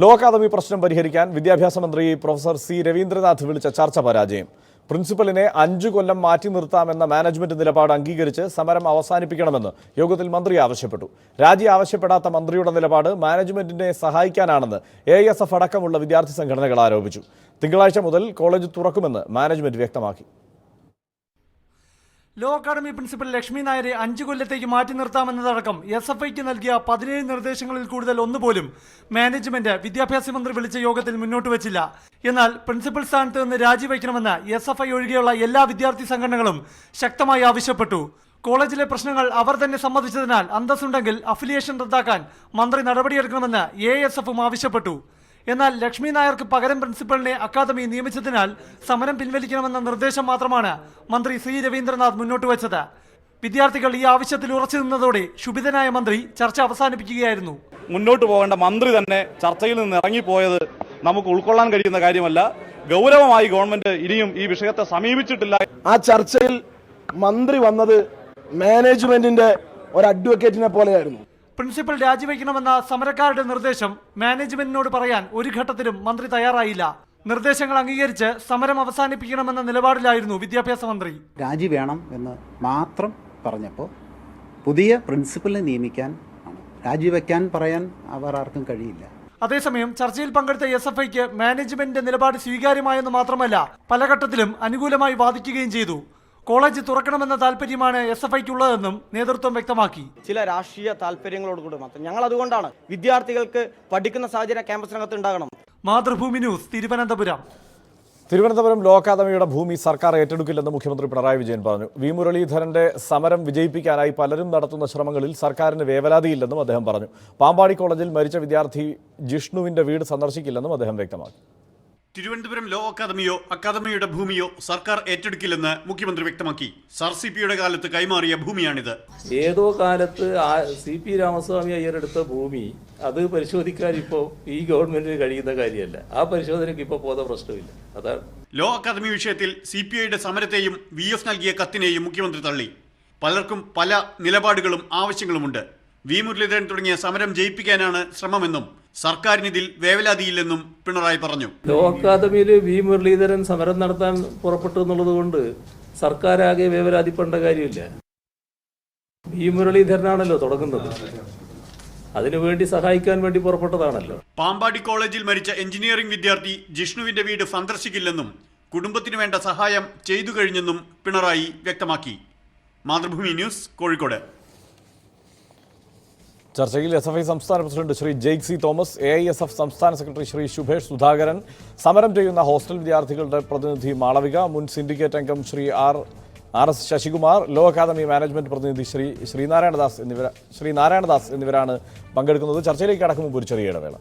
Law academy പ്രശ്നം പരിഹരിക്കാൻ വിദ്യാഭ്യാസ മന്ത്രി പ്രൊഫസർ സി രവീന്ദ്രനാഥ് വിളിച്ച ചർച്ച പരാജയം. പ്രിൻസിപ്പലിനെ അഞ്ചു കൊല്ലം മാറ്റി നിർത്താമെന്ന മാനേജ്മെന്റ് നിലപാട് അംഗീകരിച്ച് സമരം അവസാനിപ്പിക്കണമെന്ന് യോഗത്തിൽ മന്ത്രി ആവശ്യപ്പെട്ടു. രാജി ആവശ്യപ്പെടാത്ത മന്ത്രിയുടെ നിലപാട് മാനേജ്മെന്റിനെ സഹായിക്കാനാണെന്ന് എ എസ് എഫ് അടക്കമുള്ള വിദ്യാർത്ഥി സംഘടനകൾ ആരോപിച്ചു. തിങ്കളാഴ്ച മുതൽ കോളേജ് തുറക്കുമെന്ന് മാനേജ്മെന്റ് വ്യക്തമാക്കി. ലോ അക്കാദമി പ്രിൻസിപ്പൽ ലക്ഷ്മി നായരെ അഞ്ചു കൊല്ലത്തേക്ക് മാറ്റി നിർത്താമെന്നതടക്കം എസ് എഫ് ഐക്ക് നൽകിയ പതിനേഴ് നിർദ്ദേശങ്ങളിൽ കൂടുതൽ ഒന്നുപോലും മാനേജ്മെന്റ് വിദ്യാഭ്യാസ മന്ത്രി വിളിച്ച യോഗത്തിൽ മുന്നോട്ട് വെച്ചില്ല. എന്നാൽ പ്രിൻസിപ്പൽ സ്ഥാനത്ത് നിന്ന് രാജിവെക്കണമെന്ന് എസ് എഫ് ഐ ഒഴികെയുള്ള എല്ലാ വിദ്യാർത്ഥി സംഘടനകളും ശക്തമായി ആവശ്യപ്പെട്ടു. കോളേജിലെ പ്രശ്നങ്ങൾ അവർ തന്നെ സമ്മതിച്ചതിനാൽ അന്തസ്സുണ്ടെങ്കിൽ അഫിലിയേഷൻ റദ്ദാക്കാൻ മന്ത്രി നടപടിയെടുക്കണമെന്ന് എ ആവശ്യപ്പെട്ടു. എന്നാൽ ലക്ഷ്മി നായർക്ക് പകരം പ്രിൻസിപ്പലിനെ അക്കാദമി നിയമിച്ചതിനാൽ സമരം പിൻവലിക്കണമെന്ന നിർദ്ദേശം മാത്രമാണ് മന്ത്രി സി രവീന്ദ്രനാഥ് മുന്നോട്ട് വെച്ചത്. വിദ്യാർത്ഥികൾ ഈ ആവശ്യത്തിൽ ഉറച്ചു നിന്നതോടെ ശുഭിതനായ മന്ത്രി ചർച്ച അവസാനിപ്പിക്കുകയായിരുന്നു. മുന്നോട്ട് പോകേണ്ട മന്ത്രി തന്നെ ചർച്ചയിൽ നിന്ന് ഇറങ്ങിപ്പോയത് നമുക്ക് ഉൾക്കൊള്ളാൻ കഴിയുന്ന കാര്യമല്ല. ഗൗരവമായി ഗവൺമെന്റ് ഇനിയും ഈ വിഷയത്തെ സമീപിച്ചിട്ടില്ല. ആ ചർച്ചയിൽ മന്ത്രി വന്നത് മാനേജ്മെന്റിന്റെ ഒരു അഡ്വക്കേറ്റിനെ പോലെയായിരുന്നു. പ്രിൻസിപ്പൽ രാജിവെക്കണമെന്ന സമരക്കാരുടെ നിർദ്ദേശം മാനേജ്മെന്റിനോട് പറയാൻ ഒരു ഘട്ടത്തിലും മന്ത്രി തയ്യാറായില്ല. നിർദ്ദേശങ്ങൾ അംഗീകരിച്ച് സമരം അവസാനിപ്പിക്കണമെന്ന നിലപാടിലായിരുന്നു വിദ്യാഭ്യാസ മന്ത്രി. രാജി വേണം എന്ന് മാത്രം പറഞ്ഞപ്പോൾ പുതിയ പ്രിൻസിപ്പലിനെ നിയമിക്കാൻ ആണ്. രാജിവെക്കാൻ പറയാൻ അവർ ആർക്കും കഴിയില്ല. അതേസമയം ചർച്ചയിൽ പങ്കെടുത്ത എസ് എഫ് ഐക്ക് മാനേജ്മെന്റിന്റെ നിലപാട് സ്വീകാര്യമായെന്ന് മാത്രമല്ല പല ഘട്ടത്തിലും അനുകൂലമായി വാദിക്കുകയും ചെയ്തു. കോളേജ് തുറക്കണമെന്ന താല്പര്യമാണ് എസ് എഫ് ഐക്കുള്ളതെന്നും നേതൃത്വം വ്യക്തമാക്കി. ചില രാഷ്ട്രീയ താല്പര്യങ്ങളോട് കൂടി മാത്രം. ഞങ്ങൾ അതുകൊണ്ടാണ് വിദ്യാർത്ഥികൾക്ക് പഠിക്കുന്ന സാഹചര്യം ക്യാമ്പസിനകത്ത് ഉണ്ടാകണം മാതൃഭൂമി ന്യൂസ് തിരുവനന്തപുരം. തിരുവനന്തപുരം ലോ അക്കാദമിയുടെ ഭൂമി സർക്കാർ ഏറ്റെടുക്കില്ലെന്ന് മുഖ്യമന്ത്രി പിണറായി വിജയൻ പറഞ്ഞു. വി മുരളീധരന്റെ സമരം വിജയിപ്പിക്കാനായി പലരും നടത്തുന്ന ശ്രമങ്ങളിൽ സർക്കാരിന് വേവലാതിയില്ലെന്നും അദ്ദേഹം പറഞ്ഞു. പാമ്പാടി കോളേജിൽ മരിച്ച വിദ്യാർത്ഥി ജിഷ്ണുവിന്റെ വീട് സന്ദർശിക്കില്ലെന്നും അദ്ദേഹം വ്യക്തമാക്കി. തിരുവനന്തപുരം ലോ അക്കാദമിയോ അക്കാദമിയുടെ ഭൂമിയോ സർക്കാർ ഏറ്റെടുക്കില്ലെന്ന് മുഖ്യമന്ത്രി വ്യക്തമാക്കി. സർ സി പിയുടെ കാലത്ത് കൈമാറിയ ഭൂമിയാണിത്. ഏതോ കാലത്ത് സി പി രാമസ്വാമി അയ്യരെടുത്ത ഭൂമി അത് പരിശോധിക്കാൻ ഇപ്പോൾ ഈ ഗവൺമെന്റിന് കഴിയുന്ന കാര്യമല്ല. ആ പരിശോധനയ്ക്ക് ഇപ്പോൾ പോത പ്രശ്നമില്ല. അതാണ്. ലോ അക്കാദമി വിഷയത്തിൽ സി പി ഐയുടെ സമരത്തെയും വി എഫ് നൽകിയ കത്തിനെയും മുഖ്യമന്ത്രി തള്ളി. പലർക്കും പല നിലപാടുകളും ആവശ്യങ്ങളുമുണ്ട്. വി മുരളീധരൻ തുടങ്ങിയ സമരം ജയിപ്പിക്കാനാണ് ശ്രമമെന്നും സർക്കാരിനിതിൽ വേവലാതിയില്ലെന്നും പിണറായി പറഞ്ഞു. ലോ അക്കാദമിയിൽ വി മുരളീധരൻ സമരം നടത്താൻ പുറപ്പെട്ടു എന്നുള്ളത് കൊണ്ട് സർക്കാരാകെ വേവലാതിപ്പെടേണ്ട കാര്യമില്ല. വി മുരളീധരനാണല്ലോ തുടങ്ങുന്നത്. അതിനുവേണ്ടി സഹായിക്കാൻ വേണ്ടി പുറപ്പെട്ടതാണല്ലോ. പാമ്പാടി കോളേജിൽ മരിച്ച എഞ്ചിനീയറിംഗ് വിദ്യാർത്ഥി ജിഷ്ണുവിന്റെ വീട് സന്ദർശിക്കില്ലെന്നും കുടുംബത്തിന് വേണ്ട സഹായം ചെയ്തു കഴിഞ്ഞെന്നും പിണറായി വ്യക്തമാക്കി. മാതൃഭൂമി ന്യൂസ് കോഴിക്കോട്. ചർച്ചയിൽ എസ് എഫ് ഐ സംസ്ഥാന president Shri Jaick C Thomas A I S F സംസ്ഥാന സെക്രട്ടറി ശ്രീ ശുഭേഷ് സുധാകരൻ സമരം ചെയ്യുന്ന ഹോസ്റ്റൽ വിദ്യാർത്ഥികളുടെ പ്രതിനിധി മാളവിക മുൻ സിൻഡിക്കേറ്റ് അംഗം Shri R R S Sasikumar law academy management പ്രതിനിധി ശ്രീ ശ്രീനാരായണദാസ് എന്നിവർ ശ്രീ നാരായണദാസ് എന്നിവരാണ് പങ്കെടുക്കുന്നത്. ചർച്ചയിലേക്ക് കടക്കും ഒരു ചെറിയ ഇടവേള.